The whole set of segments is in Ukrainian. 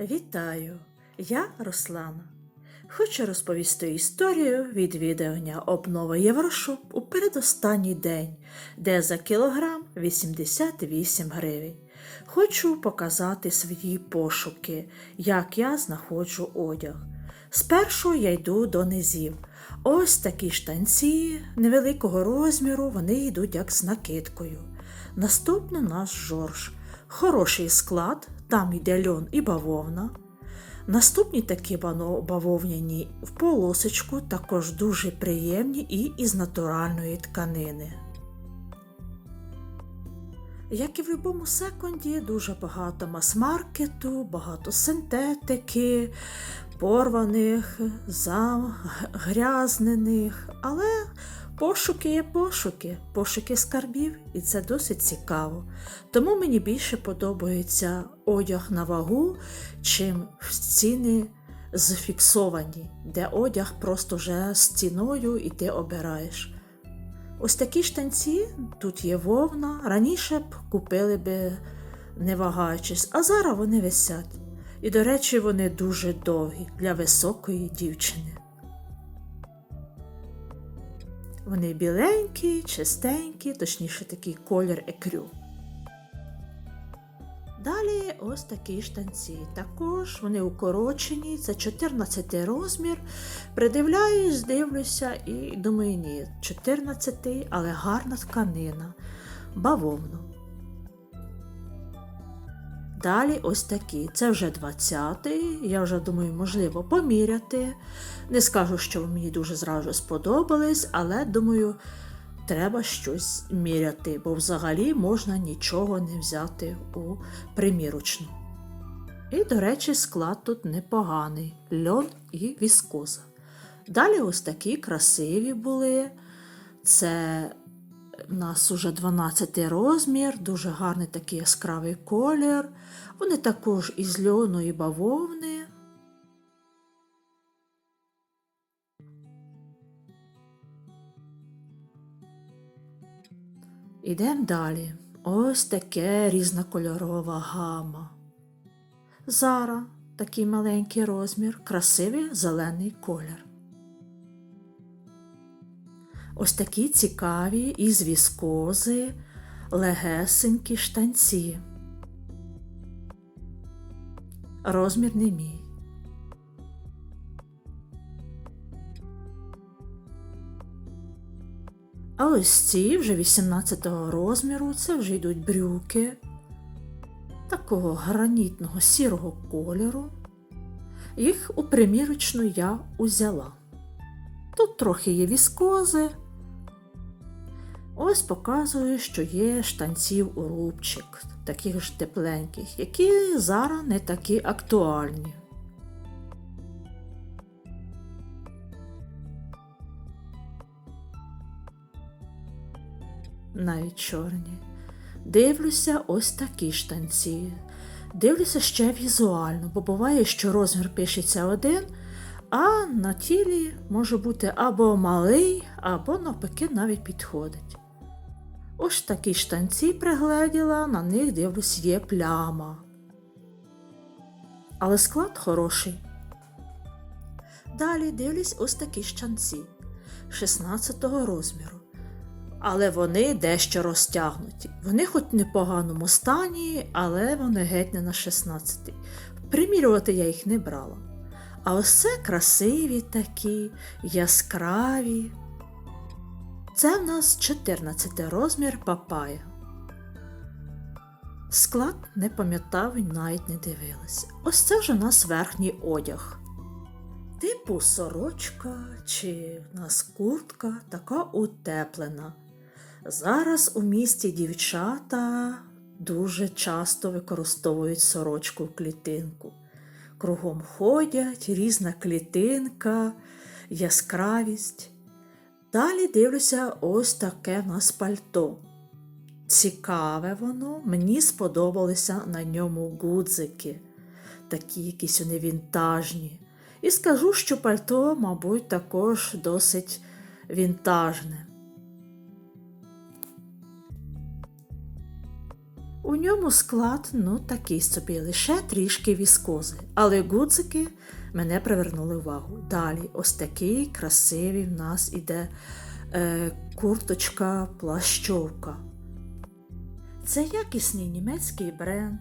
Вітаю! Я Руслана. Хочу розповісти історію відвідування обнови Єврошоп у передостанній день, де за кілограм 88 гривень. Хочу показати свої пошуки, як я знаходжу одяг. Спершу я йду до низів. Ось такі штанці невеликого розміру, вони йдуть як з накидкою. Наступно наш жорж. Хороший склад, там йде льон і бавовна. Наступні такі бавовняні в полосочку, також дуже приємні і із натуральної тканини. Як і в будь-якому секунді, дуже багато мас-маркету, багато синтетики, порваних, загрязнених, але пошуки є пошуки, пошуки скарбів, і це досить цікаво. Тому мені більше подобається одяг на вагу, чим ціни зафіксовані, де одяг просто вже з ціною і ти обираєш. Ось такі штанці, тут є вовна. Раніше б купили би, не вагаючись, а зараз вони висять. І, до речі, вони дуже довгі для високої дівчини. Вони біленькі, чистенькі, точніше такий колір екрю. Далі ось такі штанці. Також вони укорочені, це 14 розмір. Придивляюсь, дивлюся і думаю, ні, 14, але гарна тканина, бавовну. Далі ось такі. Це вже 20-й. Я вже думаю, можливо, поміряти. Не скажу, що мені дуже зразу сподобались, але думаю, треба щось міряти, бо взагалі можна нічого не взяти у примірочну. І, до речі, склад тут непоганий льон і віскоза. Далі ось такі красиві були. Це у нас уже 12 розмір, дуже гарний такий яскравий колір. Вони також із льону і бавовни. Ідемо далі. Ось таке різнокольорова гама. Зара такий маленький розмір, красивий зелений колір. Ось такі цікаві із віскози, легесенькі штанці. Розмір не мій. А ось ці вже 18 розміру, це вже йдуть брюки такого гранітного сірого кольору. Їх у примірочну я узяла. Тут трохи є віскози. Ось показую, що є штанців у рубчик, таких ж тепленьких, які зараз не такі актуальні. Навіть чорні. Дивлюся ось такі штанці. Дивлюся ще візуально, бо буває, що розмір пишеться один, а на тілі може бути або малий, або навпаки навіть підходить. Ось такі штанці пригледіла, на них дивлюсь є пляма. Але склад хороший. Далі дивлюсь ось такі штанці 16 розміру. Але вони дещо розтягнуті. Вони хоч в непоганому стані, але вони геть не на 16. Примірювати я їх не брала. А ось це красиві такі, яскраві. Це в нас 14 розмір папая. Склад не пам'ятав і навіть не дивилась. Ось це вже у нас верхній одяг. Типу сорочка чи в нас куртка така утеплена. Зараз у місті дівчата дуже часто використовують сорочку в клітинку. Кругом ходять, різна клітинка, яскравість. Далі дивлюся, ось таке в нас пальто. Цікаве воно, мені сподобалися на ньому гудзики, такі якісь вони вінтажні. І скажу, що пальто, мабуть, також досить вінтажне. У ньому склад, ну, такий собі, лише трішки віскози. Але гудзики мене привернули увагу. Далі, ось такий красивий в нас іде е, курточка плащовка. Це якісний німецький бренд.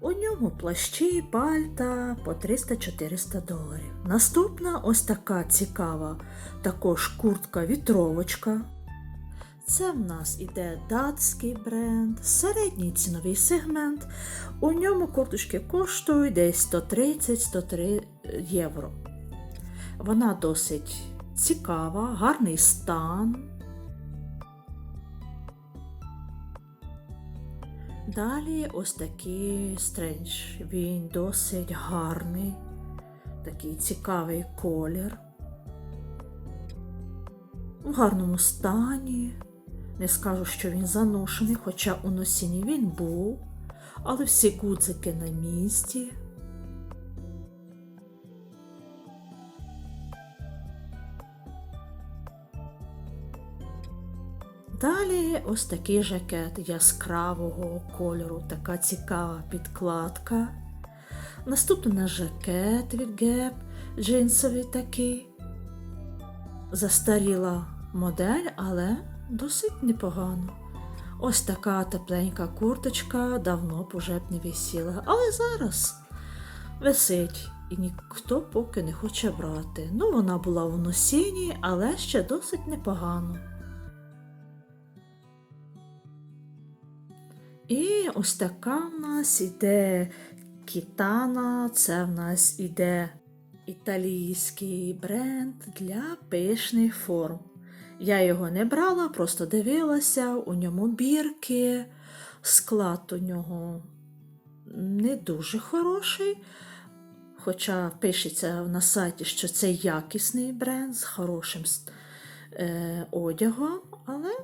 У ньому плащі, пальта по 300-400 доларів. Наступна ось така цікава, також куртка вітровочка. Це в нас іде датський бренд, середній ціновий сегмент. У ньому курточки коштують десь 130-103 євро. Вона досить цікава, гарний стан. Далі ось такий стрендж. Він досить гарний, такий цікавий колір. В гарному стані. Не скажу, що він заношений, хоча у носінні він був, але всі гудзики на місці. Далі ось такий жакет яскравого кольору, така цікава підкладка. Наступний наш жакет від Gap, джинсовий такий. Застаріла модель, але досить непогано. Ось така тепленька курточка давно б уже б не висіла, але зараз висить і ніхто поки не хоче брати. Ну, вона була в носінні, але ще досить непогано. І ось така в нас іде кітана, це в нас іде італійський бренд для пишних форм. Я його не брала, просто дивилася, у ньому бірки, склад у нього не дуже хороший. Хоча пишеться на сайті, що це якісний бренд з хорошим е, одягом, але,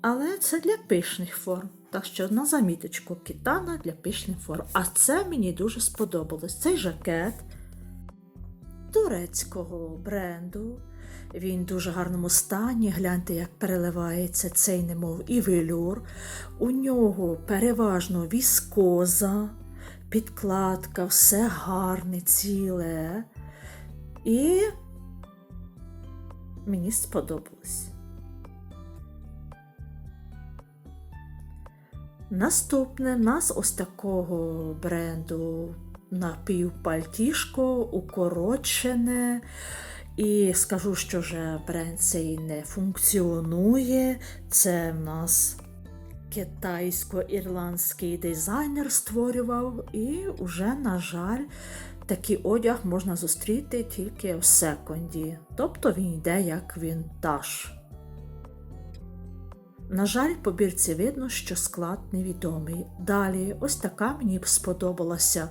але це для пишних форм. Так що на заміточку кітана для пишних форм. А це мені дуже сподобалось. Цей жакет турецького бренду. Він в дуже гарному стані. Гляньте, як переливається цей немов і велюр. У нього переважно віскоза, підкладка, все гарне, ціле. І мені сподобалось. Наступне в нас ось такого бренду напівпальтішко, укорочене. І скажу, що вже бренд цей не функціонує. Це в нас китайсько-ірландський дизайнер створював, і вже, на жаль, такий одяг можна зустріти тільки в секонді. Тобто він йде як вінтаж. На жаль, по бірці видно, що склад невідомий. Далі, ось така мені б сподобалася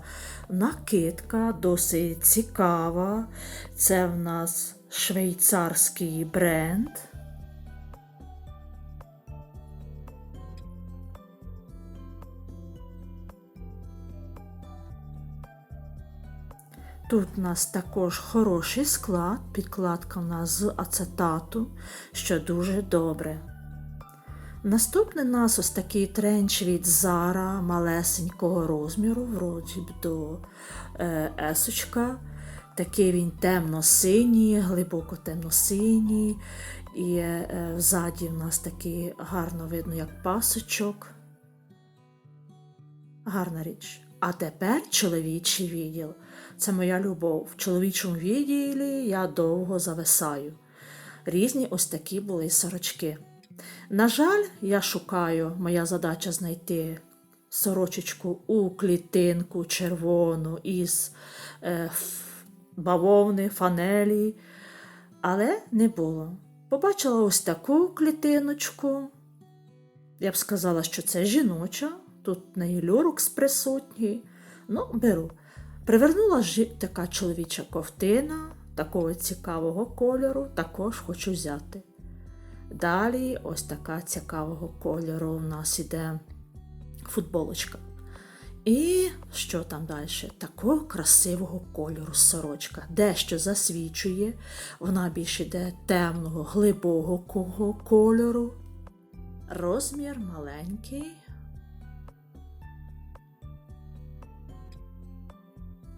накидка, досить цікава. Це в нас швейцарський бренд. Тут у нас також хороший склад, підкладка у нас з ацетату, що дуже добре. Наступний нас ось такий тренч від Зара малесенького розміру, вроді б до е, есочка. Такий він темно-синій, глибоко темно-синій. І е, взаді в нас такий гарно видно, як пасочок. Гарна річ. А тепер чоловічий відділ. Це моя любов. В чоловічому відділі я довго зависаю. Різні ось такі були сорочки. На жаль, я шукаю, моя задача знайти сорочечку у клітинку червону із е, бавовни, фанелі, але не було. Побачила ось таку клітиночку. Я б сказала, що це жіноча, тут неї люрукс присутній. Ну, беру. Привернула ж така чоловіча ковтина, такого цікавого кольору, також хочу взяти. Далі ось така цікавого кольору у нас іде футболочка. І що там далі? Такого красивого кольору сорочка. Дещо засвічує, вона більш іде темного, глибокого кольору. Розмір маленький.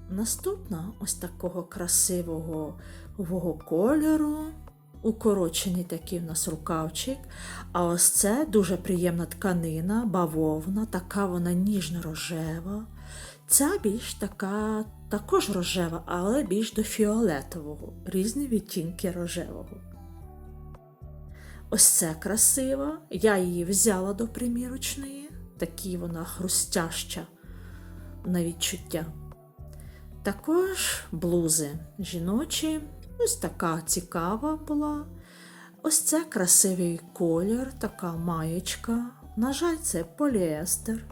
Наступна ось такого красивого кольору. Укорочений такий в нас рукавчик. А ось це дуже приємна тканина, бавовна, така вона ніжно-рожева. Ця більш така, також рожева, але більш до фіолетового, різні відтінки рожевого. Ось це красива. Я її взяла до примірочної, такі вона хрустяща на відчуття. Також блузи жіночі, ось така цікава була. Ось це красивий колір, така маєчка. На жаль, це поліестер.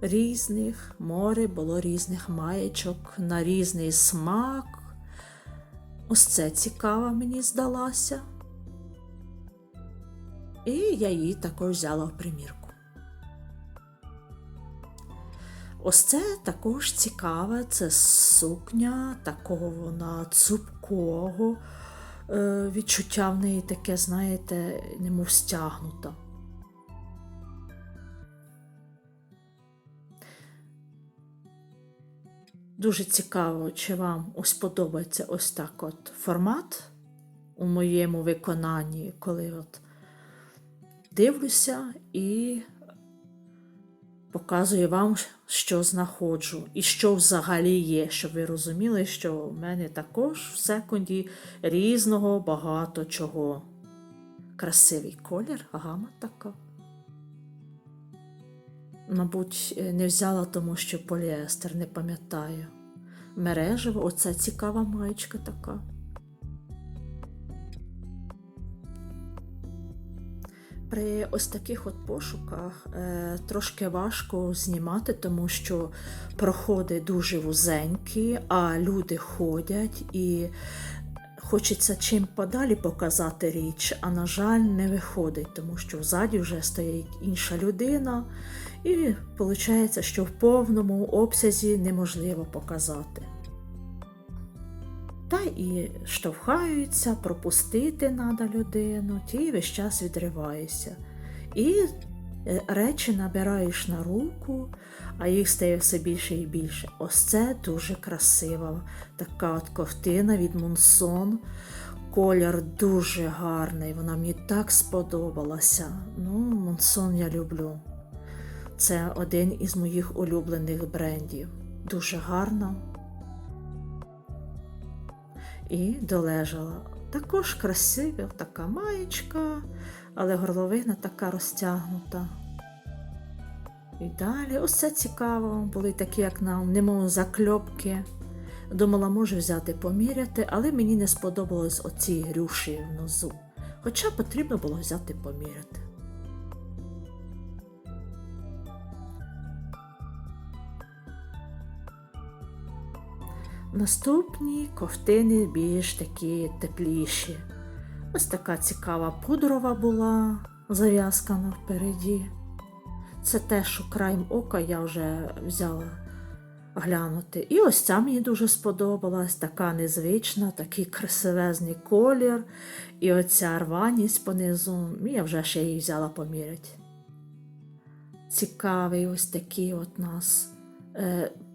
Різних, море було різних маєчок на різний смак. Ось це цікава мені здалася. І я її також взяла в примірку. Ось це також цікаве, це сукня, такого вона цупкого. Е, відчуття в неї таке, знаєте, немов стягнута. Дуже цікаво, чи вам ось подобається ось так от формат у моєму виконанні, коли от дивлюся і показую вам, що знаходжу і що взагалі є, щоб ви розуміли, що в мене також в секунді різного багато чого. Красивий колір, гама така. Мабуть, не взяла, тому що поліестер не пам'ятаю. Мережево, оце цікава маєчка така. При ось таких от пошуках е, трошки важко знімати, тому що проходи дуже вузенькі, а люди ходять і хочеться чим подалі показати річ, а на жаль, не виходить, тому що взаді вже стоїть інша людина, і виходить, що в повному обсязі неможливо показати. Та і штовхаються, пропустити треба людину, ті весь час відриваєшся. І е, речі набираєш на руку, а їх стає все більше і більше. Ось це дуже красива така от ковтина від Мунсон. Колір дуже гарний, вона мені так сподобалася. Ну, Мунсон я люблю. Це один із моїх улюблених брендів. Дуже гарно і долежала. Також красива така маєчка, але горловина така розтягнута. І далі це цікаво, були такі, як нам, немов закльопки. Думала, можу взяти поміряти, але мені не сподобалось оці грюші внизу. Хоча потрібно було взяти поміряти. Наступні ковтини більш такі тепліші. Ось така цікава пудрова була зав'язкана впереді. Це те, що краєм ока я вже взяла глянути. І ось ця мені дуже сподобалась, така незвична, такий красивезний колір. І оця рваність понизу, я вже ще її взяла поміряти. Цікавий ось такий от нас.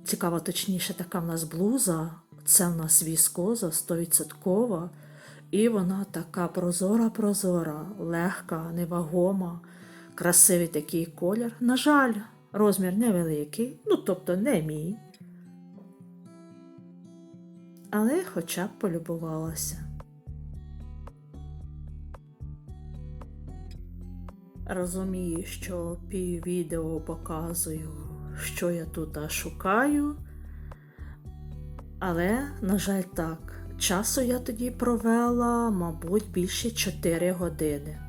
Цікава, точніше, така в нас блуза. Це в нас віскоза 100%. І вона така прозора-прозора, легка, невагома, красивий такий колір. На жаль, розмір невеликий, ну тобто не мій. Але хоча б полюбувалася. Розумію, що пів відео показую що я тут шукаю. Але, на жаль, так, часу я тоді провела, мабуть, більше 4 години.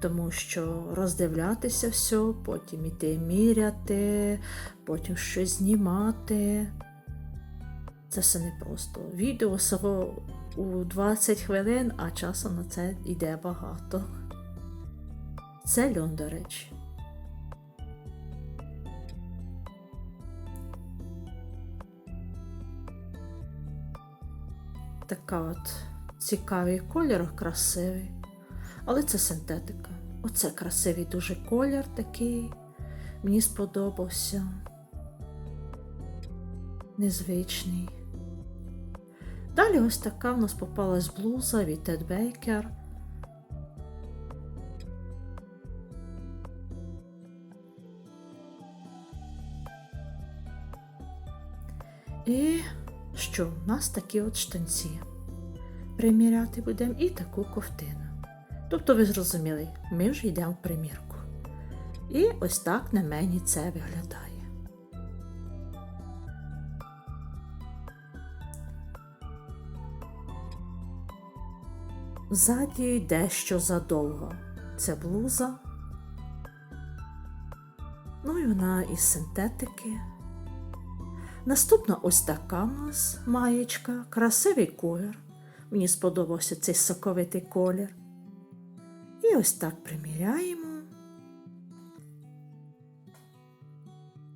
Тому що роздивлятися все, потім іти міряти, потім щось знімати. Це все непросто. Відео всього у 20 хвилин, а часу на це йде багато. Це льон, до речі. Така от цікавий колір, красивий. Але це синтетика. Оце красивий дуже колір такий. Мені сподобався. незвичний. Далі ось така в нас попалась блуза від Тед Бейкер. Що, в нас такі от штанці. Приміряти будемо і таку ковтину. Тобто, ви зрозуміли, ми вже йдемо в примірку. І ось так на мені це виглядає. Ззаді дещо задовго. Це блуза. Ну і вона із синтетики. Наступна ось така в нас маєчка, красивий колір. Мені сподобався цей соковитий колір. І ось так приміряємо.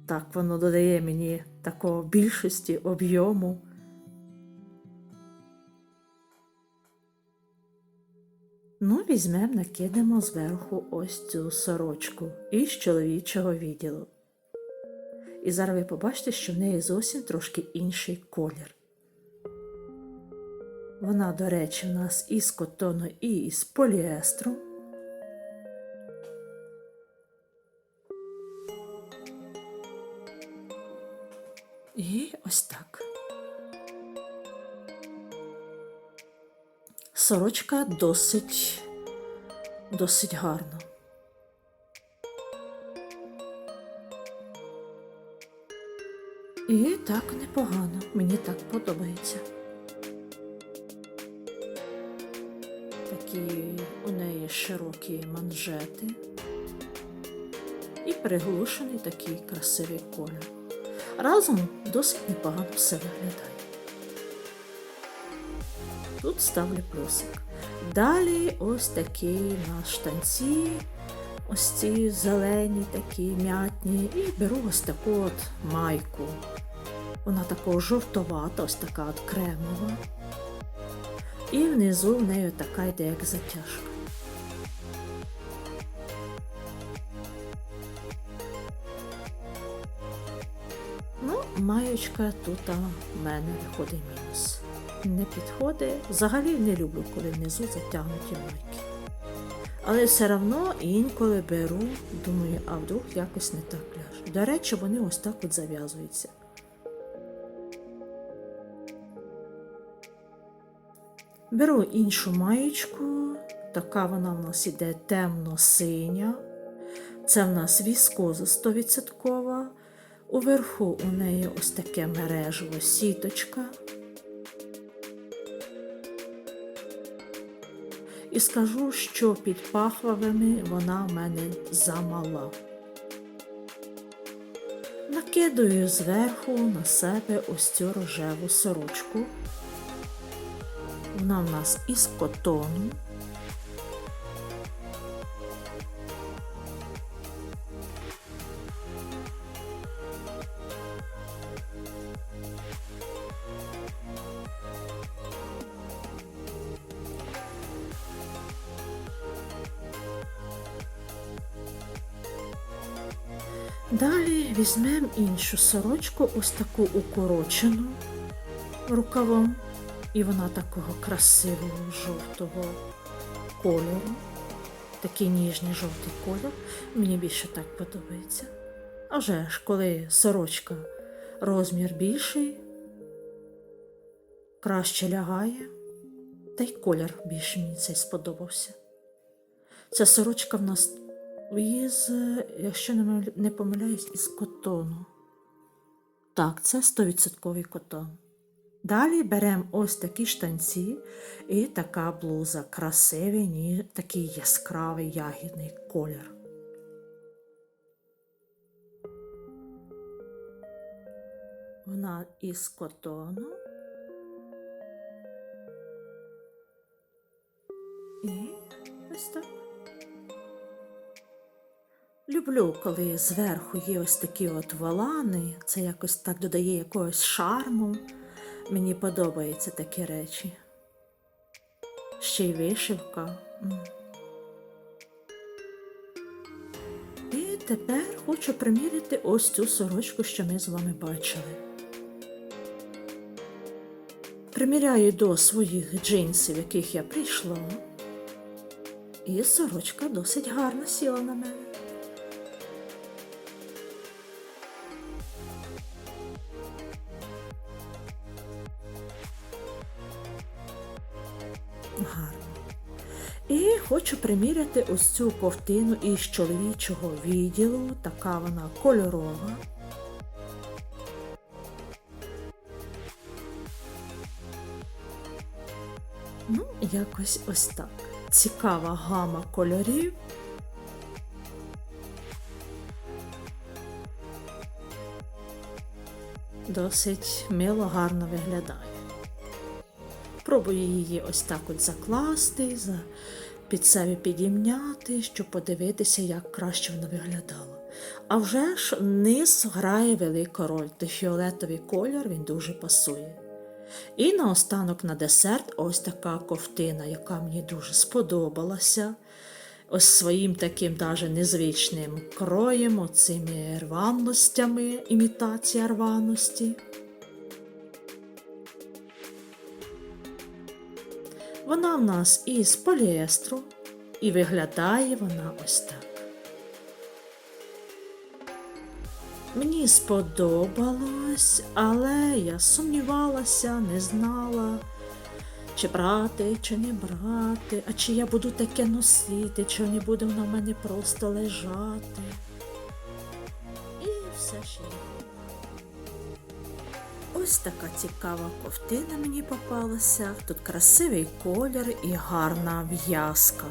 Так воно додає мені такого більшості об'єму. Ну, візьмемо, накидемо зверху ось цю сорочку із чоловічого відділу. І зараз ви побачите, що в неї зовсім трошки інший колір. Вона, до речі, у нас із котону і із поліестру. І ось так. Сорочка досить, досить гарна. І так непогано, мені так подобається. Такі у неї широкі манжети і приглушений такий красивий колір. Разом досить непогано все виглядає. Тут ставлю плюсик. Далі ось такі на штанці, ось ці зелені, такі м'ятні, і беру ось таку от майку. Вона такого жовтовата, ось така от кремова. І внизу в неї така йде як затяжка. Ну, маєчка тут в мене виходить мінус. Не підходить. Взагалі не люблю, коли внизу затягнуті майки. Але все одно інколи беру, думаю, а вдруг якось не так ляже. До речі, вони ось так от зав'язуються. Беру іншу маєчку, така вона в нас іде темно-синя. Це в нас віскоза 100%. Уверху у неї ось таке мережево сіточка. І скажу, що під пахвами вона в мене замала. Накидаю зверху на себе ось цю рожеву сорочку. Вона в нас із котону. Далі візьмемо іншу сорочку, ось таку укорочену рукавом. І вона такого красивого жовтого кольору. Такий ніжний жовтий колір. Мені більше так подобається. А вже ж, коли сорочка розмір більший, краще лягає, та й колір більше мені цей сподобався. Ця сорочка в нас із, якщо не помиляюсь, із котону. Так, це 100% котон. Далі беремо ось такі штанці і така блуза. Красивий, ні, такий яскравий ягідний колір. Вона із котону. І ось так. Люблю, коли зверху є ось такі от волани, це якось так додає якогось шарму. Мені подобаються такі речі. Ще й вишивка. І тепер хочу приміряти ось цю сорочку, що ми з вами бачили. приміряю до своїх джинсів, яких я прийшла. І сорочка досить гарно сіла на мене. Хочу приміряти ось цю ковтину із чоловічого відділу. Така вона кольорова. Ну, якось ось так. Цікава гама кольорів. Досить мило гарно виглядає. Пробую її ось так от закласти, за, під себе підімняти, щоб подивитися, як краще вона виглядала. А вже ж низ грає велику роль, той фіолетовий колір він дуже пасує. І наостанок на десерт ось така ковтина, яка мені дуже сподобалася. Ось своїм таким даже незвичним кроєм, оцими рваностями, імітація рваності. Вона в нас із поліестру, і виглядає вона ось так. Мені сподобалось, але я сумнівалася, не знала, чи брати, чи не брати, а чи я буду таке носити, чи не буде вона в мене просто лежати. І все я. Ось така цікава ковтина мені попалася. Тут красивий колір і гарна в'язка.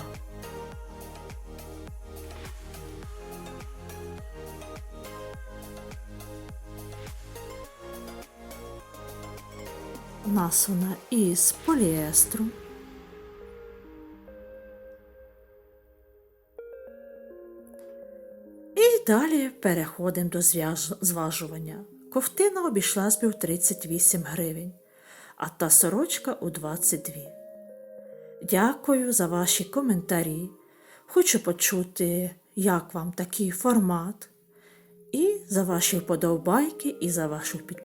Нас вона із поліестру. І далі переходимо до зважування. Ковтина обійшлась би в 38 гривень, а та сорочка у 22. Дякую за ваші коментарі. Хочу почути, як вам такий формат, і за ваші вподобайки, і за вашу підтримку.